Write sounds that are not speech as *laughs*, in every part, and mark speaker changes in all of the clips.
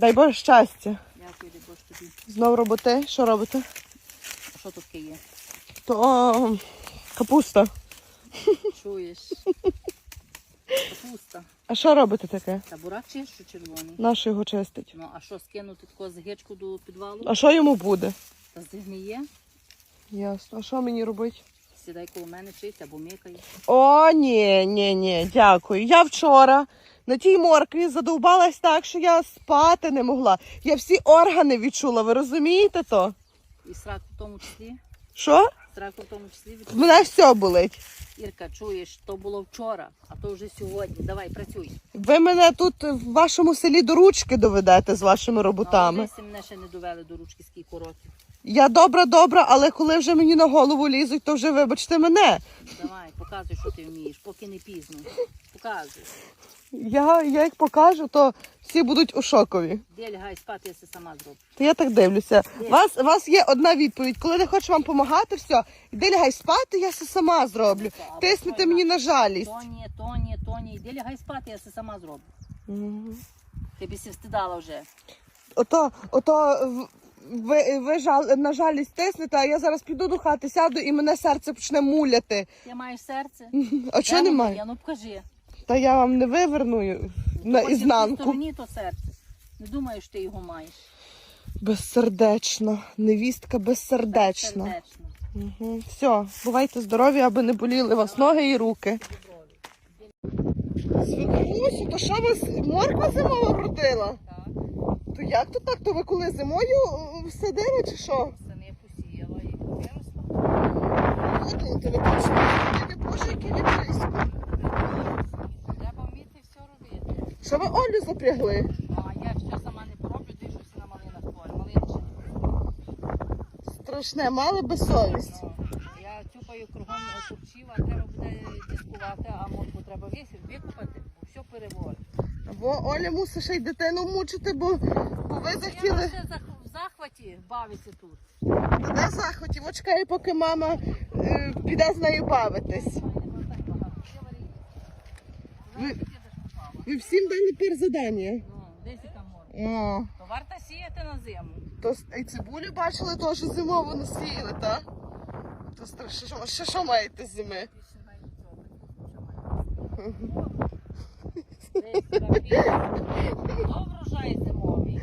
Speaker 1: Дай Боже щастя.
Speaker 2: Дякую, дай Боже тобі.
Speaker 1: Знов роботи. Що робите?
Speaker 2: А що тут є?
Speaker 1: То капуста.
Speaker 2: Чуєш? Капуста.
Speaker 1: А що робите таке?
Speaker 2: Та бурак чи що червоний?
Speaker 1: Наш його чистить.
Speaker 2: Ну, а що, скинути таку згечку до підвалу?
Speaker 1: А що йому буде?
Speaker 2: Та згниє?
Speaker 1: Ясно. А що мені робити?
Speaker 2: Сідай коло мене чийся або микай.
Speaker 1: О, ні, ні, ні, дякую. Я вчора на тій моркві задовбалась так, що я спати не могла. Я всі органи відчула, ви розумієте то?
Speaker 2: І срати в тому числі?
Speaker 1: Що?
Speaker 2: Сраку в тому числі від...
Speaker 1: Мене все болить.
Speaker 2: Ірка, чуєш, то було вчора, а то вже сьогодні. Давай, працюй.
Speaker 1: Ви мене тут в вашому селі до ручки доведете з вашими роботами.
Speaker 2: Ну, мене ще не довели до ручки скільки років.
Speaker 1: Я добра, добра, але коли вже мені на голову лізуть, то вже вибачте мене.
Speaker 2: Давай, показуй, що ти вмієш, поки не пізно. Показуй.
Speaker 1: Я, я як покажу, то всі будуть у шокові.
Speaker 2: Де лягай спати, я все сама зроблю.
Speaker 1: То я так дивлюся. Вас, у вас є одна відповідь. Коли не хочу вам допомагати, все, іди лягай спати, я все сама зроблю.
Speaker 2: Або
Speaker 1: Тиснете
Speaker 2: той
Speaker 1: мені
Speaker 2: на-
Speaker 1: жалість.
Speaker 2: Тоні, Тоні, Тоні, іди лягай спати, я все сама зроблю.
Speaker 1: Мгм.
Speaker 2: Ти б встидала вже.
Speaker 1: Ото, ото ви, ви жал, на жалість тиснете, а я зараз піду до хати, сяду і мене серце почне муляти.
Speaker 2: Ти маєш серце?
Speaker 1: А чого немає?
Speaker 2: Ну покажи.
Speaker 1: Та я вам не виверну на ізнанку.
Speaker 2: стороні то серце. Не думаю, що ти його маєш.
Speaker 1: Безсердечна. Невістка безсердечна.
Speaker 2: Сердечно.
Speaker 1: Угу. Все, бувайте здорові, аби не боліли вас ноги і руки. Свекрусю, то що вас морква зимова вродила?
Speaker 2: Так,
Speaker 1: То як то так? То ви коли зимою е, садили чи що?
Speaker 2: самі посіяла і виросла.
Speaker 1: От, то ви точно не боже, який ви близько.
Speaker 2: Треба вміти все робити.
Speaker 1: Що ви Олю запрягли?
Speaker 2: А я що сама не пороблю, ти щось на малинах творю. Малини ще не
Speaker 1: Страшне, мали би совість.
Speaker 2: Ну, Я тюпаю кругом купчів, а треба буде дискувати, а морку треба весь викупати, бо все переводить.
Speaker 1: Бо Оля мусить ще й дитину мучити, бо, бо ви
Speaker 2: Я
Speaker 1: захотіли.
Speaker 2: вже зах- в захваті бавиться тут.
Speaker 1: Та де захотів? От чекає, поки мама е, піде з нею бавитись. Ви, ви всім дали перезадання.
Speaker 2: Ну, десь там море.
Speaker 1: О,
Speaker 2: То варто сіяти на зиму.
Speaker 1: то с- і цибулю бачили, теж зимову насіяли, так? То страшно, що, ще що маєте з зими?
Speaker 2: Більше навіть цього. Десь рапіли. То врожай зимовий.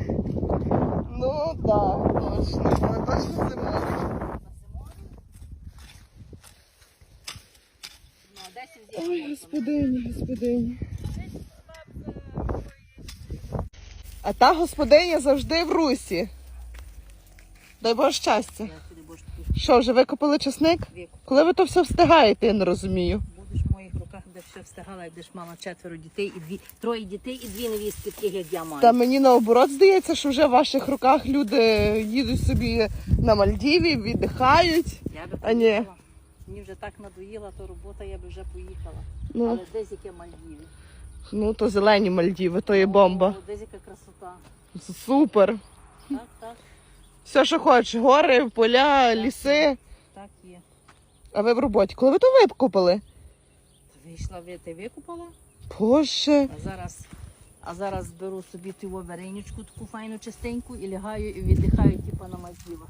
Speaker 1: Ну так, точно, але точно.
Speaker 2: На зимовий. Ну, а десь взяли.
Speaker 1: Ой, господині, господині. А та господиня завжди в русі. Дай Боже щастя. Що, вже викопали часник? Коли ви то все встигаєте, я не розумію.
Speaker 2: Будеш в моїх руках, де все встигала, як будеш мала четверо дітей і дві, троє дітей і дві невістки, таких як я маю.
Speaker 1: Та мені наоборот здається, що вже в ваших руках люди їдуть собі на Мальдіві, віддихають.
Speaker 2: Я би
Speaker 1: А ні.
Speaker 2: Мені вже так надоїла то робота, я би вже поїхала.
Speaker 1: Ну,
Speaker 2: Але десь яке Мальдіви.
Speaker 1: ну то зелені Мальдіви, то є бомба.
Speaker 2: О, Десь яка красота.
Speaker 1: Супер.
Speaker 2: Так, так,
Speaker 1: Все, що хочеш, гори, поля, ліси.
Speaker 2: так є.
Speaker 1: А ви в роботі. Коли ви то викопали?
Speaker 2: Вийшла ви, ти викупала,
Speaker 1: Боже.
Speaker 2: а зараз, а зараз беру собі ту вареничку, таку файну частеньку і лягаю і віддихаю, типу на Мальдівах.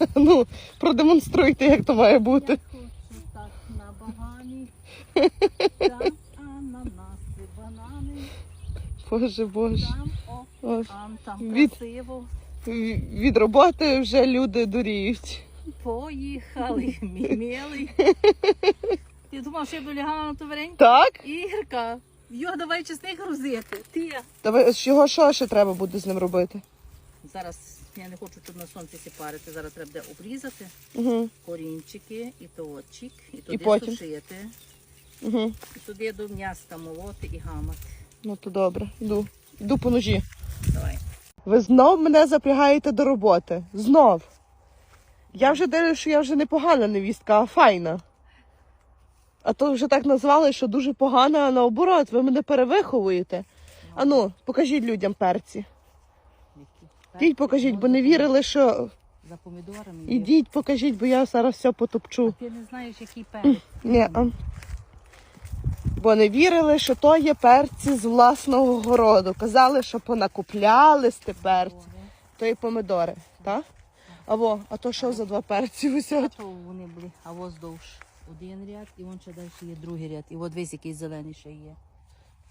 Speaker 2: *laughs*
Speaker 1: Ну, продемонструйте, як то має бути.
Speaker 2: Я хочу так на багані, *laughs* там ананаси, банани,
Speaker 1: Боже, боже.
Speaker 2: там, там, там
Speaker 1: Від-
Speaker 2: красиво.
Speaker 1: Від роботи вже люди дуріють.
Speaker 2: Поїхали, *laughs* мімели. Ти думав, що я б лягала на ту?
Speaker 1: Так?
Speaker 2: Ігорка, його давай чесник грузити. Ти.
Speaker 1: Та ви з чого що ще треба буде з ним робити?
Speaker 2: Зараз я не хочу тут на сонці сіпарити, зараз треба буде обрізати
Speaker 1: Угу.
Speaker 2: корінчики і точик, і туди
Speaker 1: потім?
Speaker 2: сушити,
Speaker 1: Угу.
Speaker 2: і туди до м'яска молоти і гамати.
Speaker 1: Ну то добре. Йду. Йду по ножі.
Speaker 2: Давай.
Speaker 1: Ви знов мене запрягаєте до роботи. Знов. Я вже дивлюсь, що я вже не погана невістка, а файна. А то вже так назвали, що дуже погана, а наоборот, ви мене перевиховуєте. Ану, покажіть людям перці. Ідіть покажіть, бо не вірили, що.
Speaker 2: За помідорами.
Speaker 1: Ідіть, покажіть, бо я зараз все потопчу.
Speaker 2: Ти не знаєш, який перець.
Speaker 1: Ні, а. Бо не вірили, що то є перці з власного городу. Казали, що понакупляли ті перці. То і помидори, так? Або, а то що за два перці висять?
Speaker 2: то вони були, а воздовж один ряд, і вон ще далі є другий ряд. І от весь якийсь зелений ще є.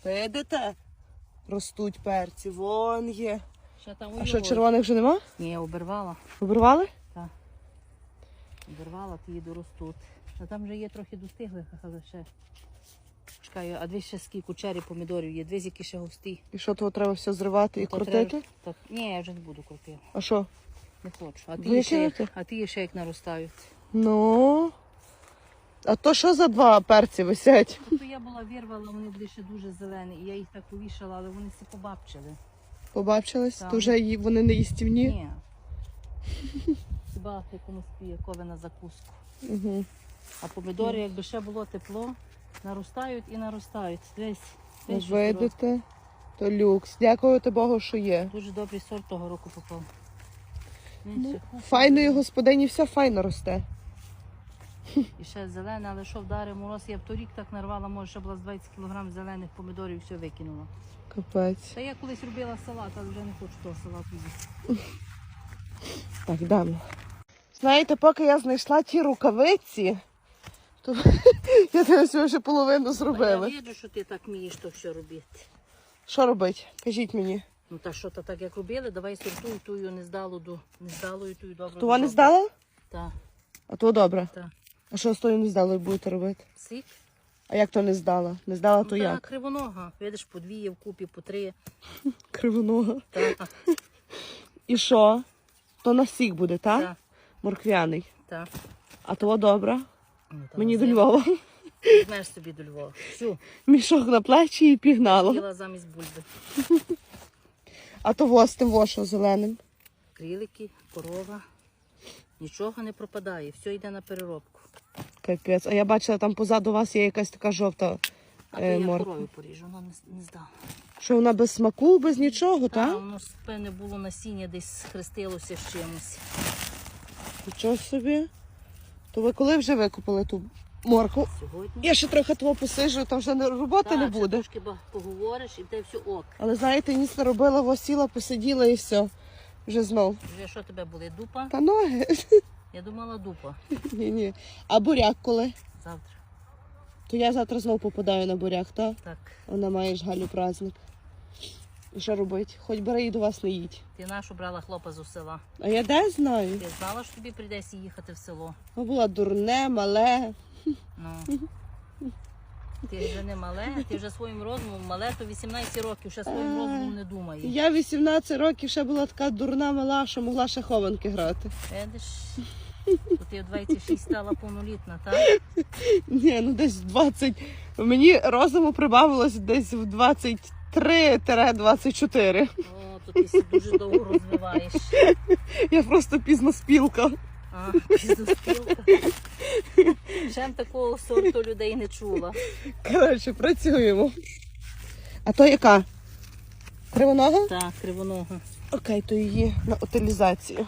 Speaker 1: Видите? Ростуть перці, вон є.
Speaker 2: Ще там
Speaker 1: А що, червоних вже нема?
Speaker 2: Ні, я обірвала.
Speaker 1: Обірвали?
Speaker 2: Обірвала, ті доростуть. А там вже є трохи достиглих, але ще. Чекаю, а дві ще скільки чері помідорів є, дві які ще густі.
Speaker 1: І що того треба все зривати і
Speaker 2: то
Speaker 1: крутити?
Speaker 2: треба- Так, ні, я вже не буду крутити.
Speaker 1: А що?
Speaker 2: Не хочу. А
Speaker 1: Ви
Speaker 2: ті, ще як, а ті ще як наростають.
Speaker 1: Ну. А то що за два перці висять?
Speaker 2: Тобто я була вирвала, вони були ще дуже зелені, і я їх так повішала, але вони всі побабчили.
Speaker 1: Побачились?
Speaker 2: Так.
Speaker 1: То вже ї- вони не їстівні?
Speaker 2: Ні. Хіба якомусь піякове на закуску.
Speaker 1: Угу.
Speaker 2: А помідори, якби ще було тепло, наростають і наростають. Десь, десь
Speaker 1: Видите? То люкс. Дякувати Богу, що є.
Speaker 2: Дуже добрий сорт того року попав.
Speaker 1: Ну, Файної господині все файно росте.
Speaker 2: І ще зелене, але що вдарив мороз, я б торік так нарвала, може, ще була з 20 кг зелених помідорів, все викинула.
Speaker 1: Капець.
Speaker 2: Та я колись робила салат, але вже не хочу того салату їсти.
Speaker 1: Так, дам. Знаєте, поки я знайшла ті рукавиці, то *laughs* я дивлюсь, ви вже половину
Speaker 2: А я бачу, що ти так вмієш то все робити.
Speaker 1: Що робити? Кажіть мені.
Speaker 2: Ну та що то так як робили, давай сортуй тую нездалу до нездалою, тую добру.
Speaker 1: То не здала?
Speaker 2: Так,
Speaker 1: А то добре.
Speaker 2: так.
Speaker 1: А що з тою не здалою будете робити?
Speaker 2: Сик?
Speaker 1: А як то не здала? Не здала, то
Speaker 2: ну,
Speaker 1: як?
Speaker 2: кривонога. Видиш, по дві, вкупі, по три. *laughs*
Speaker 1: Кривонога.
Speaker 2: Так,
Speaker 1: І що? То на сік буде, так?
Speaker 2: так,
Speaker 1: Морквяний.
Speaker 2: так.
Speaker 1: А того добре.
Speaker 2: Ну, та
Speaker 1: Мені до. Львова.
Speaker 2: Візьмеш собі до Львова. Всю,
Speaker 1: Мішок на плечі і пігнало.
Speaker 2: їла замість бульби.
Speaker 1: А того з тим вошо зеленим.
Speaker 2: Крілики, корова. Нічого не пропадає, все йде на переробку.
Speaker 1: Капець. А я бачила, там позаду вас є якась така жовта
Speaker 2: А то
Speaker 1: е,
Speaker 2: я
Speaker 1: морква.
Speaker 2: корові поріжу, вона не, не здала.
Speaker 1: Що вона без смаку, без нічого,
Speaker 2: Та,
Speaker 1: так?
Speaker 2: воно певне було насіння, десь хрестилося з чимось.
Speaker 1: Нічого собі. То ви коли вже викупили ту морку?
Speaker 2: Сьогодні.
Speaker 1: Я ще трохи того посижу, там вже роботи
Speaker 2: Та,
Speaker 1: не буде.
Speaker 2: Трошки ба- поговориш і те все ок.
Speaker 1: Але знаєте, ніц не робила, во сіла, посиділа і все. Вже знов.
Speaker 2: Вже що тебе були? Дупа?
Speaker 1: Та ноги. *laughs*
Speaker 2: Я думала дупа.
Speaker 1: Ні, ні. А буряк коли?
Speaker 2: Завтра.
Speaker 1: То я завтра знов попадаю на буряк, так?
Speaker 2: Так.
Speaker 1: Вона маєш Галю праздник. І що робить? Хоч бери і до вас не їдь.
Speaker 2: Ти нашу брала хлопа з села.
Speaker 1: А я де знаю?
Speaker 2: Ти знала, що тобі прийдеться їхати в село.
Speaker 1: Вона була дурне, мале.
Speaker 2: Ну. Ти вже не мале, ти вже своїм розумом мале, то 18 років ще своїм
Speaker 1: А.
Speaker 2: розумом не думає.
Speaker 1: Я 18 років ще була така дурна мала, що могла ще хованки грати.
Speaker 2: Видиш? То ти в 26 стала повнолітна, так?
Speaker 1: Ні, ну десь 20. Мені розуму прибавилось десь в 23-24.
Speaker 2: О, то ти дуже довго розвиваєш. *laughs*
Speaker 1: Я просто пізно спілка.
Speaker 2: А, піздоспілка. Ще такого сорту людей не чула.
Speaker 1: Коротше, працюємо. А то яка? Кривонога?
Speaker 2: Так, кривонога.
Speaker 1: Окей, то її на утилізацію.